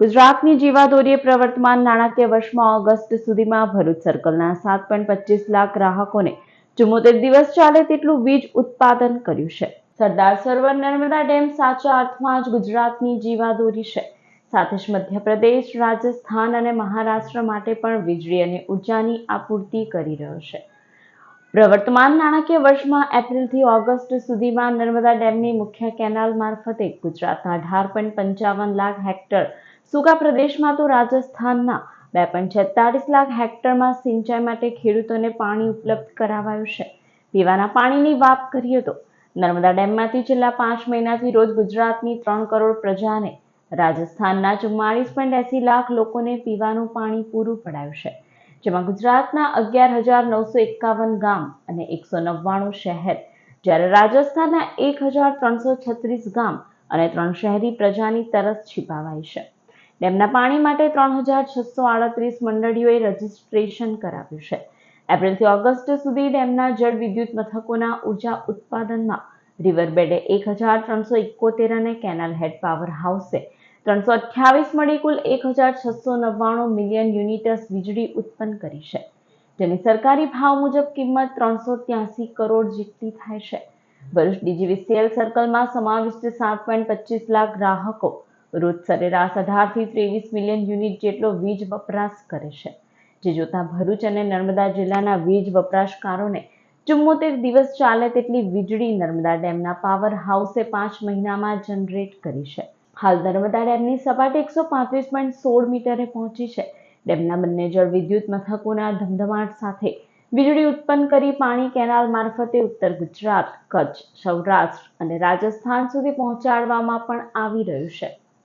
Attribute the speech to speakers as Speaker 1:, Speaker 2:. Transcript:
Speaker 1: ગુજરાતની જીવાદોરીએ પ્રવર્તમાન નાણાકીય વર્ષમાં ઓગસ્ટ સુધીમાં ભરૂચ સર્કલના સાત પોઈન્ટ પચીસ લાખ ગ્રાહકોને ચુમ્મોતેર દિવસ ચાલે તેટલું વીજ ઉત્પાદન કર્યું છે. સરદાર સરોવર નર્મદા ડેમ સાચા અર્થમાં જ ગુજરાતની જીવાદોરી છે. સાથે જ મધ્યપ્રદેશ, રાજસ્થાન અને મહારાષ્ટ્ર માટે પણ વીજળી અને ઉર્જાની આપૂર્તિ કરી રહ્યો છે. પ્રવર્તમાન નાણાકીય વર્ષમાં એપ્રિલથી ઓગસ્ટ સુધીમાં નર્મદા ડેમની મુખ્ય કેનાલ મારફતે ગુજરાતના અઢાર પોઈન્ટ પંચાવન લાખ હેક્ટર સૂકા પ્રદેશમાં તો રાજસ્થાનના બે પોઈન્ટ છેતાળીસ લાખ હેક્ટરમાં સિંચાઈ માટે ખેડૂતોને પાણી ઉપલબ્ધ કરાવાયું છે. પીવાના પાણીની વાત કરીએ તો નર્મદા ડેમમાંથી છેલ્લા પાંચ મહિનાથી રોજ ગુજરાતની ત્રણ કરોડ પ્રજાને રાજસ્થાનના ચુમ્માળીસ પોઈન્ટ એસી લાખ લોકોને પીવાનું પાણી પૂરું પડાયું છે. જેમાં ગુજરાતના અગિયાર હજાર નવસો એકાવન ગામ અને એકસો નવ્વાણું શહેર. જ્યારે રાજસ્થાનના એક હજાર ત્રણસો છત્રીસ ગામ અને ત્રણ શહેરી પ્રજાની તરસ છીપાવાઈ છે. ડેમના પાણી માટે ત્રણ હજાર છસો આડત્રીસ મંડળીઓએ રજીસ્ટ્રેશન કરાવ્યું છે. એપ્રિલથી ઓગસ્ટ સુધી ડેમના જળ વિદ્યુત મથકોના ઊર્જા ઉત્પાદનમાં રિવરબેડે એક હજાર ત્રણસો ઇકોતેર અને કેનાલ હેડ પાવર હાઉસે ત્રણસો અઠ્યાવીસ મળી કુલ એક હજાર છસો નવ્વાણું મિલિયન યુનિટસ વીજળી ઉત્પન્ન કરી છે. જેની સરકારી ભાવ મુજબ કિંમત ત્રણસો ત્યાસી કરોડ જેટલી થાય છે. ભરૂચ ડીજીવીસીએલ સર્કલમાં સમાવિષ્ટ સાત પોઈન્ટ પચીસ લાખ ગ્રાહકો રોજ સરેરાશ અઢારથી ત્રેવીસ મિલિયન યુનિટ જેટલો વીજ વપરાશ કરે છે. જે જોતા ભરૂચ અને નર્મદા જિલ્લાના વીજ વપરાશકારોને ચુમ્મોતેર દિવસ ચાલે તેટલી વીજળી નર્મદા ડેમના પાવર હાઉસે પાંચ મહિનામાં જનરેટ કરી છે. હાલ નર્મદા ડેમની સપાટી એકસો પાંત્રીસ પોઈન્ટ સોળ મીટરે પહોંચી છે. ડેમના બંને જળ વિદ્યુત મથકોના ધમધમાટ સાથે વીજળી ઉત્પન્ન કરી પાણી કેનાલ મારફતે ઉત્તર ગુજરાત, કચ્છ, સૌરાષ્ટ્ર અને રાજસ્થાન સુધી પહોંચાડવામાં પણ આવી રહ્યું છે.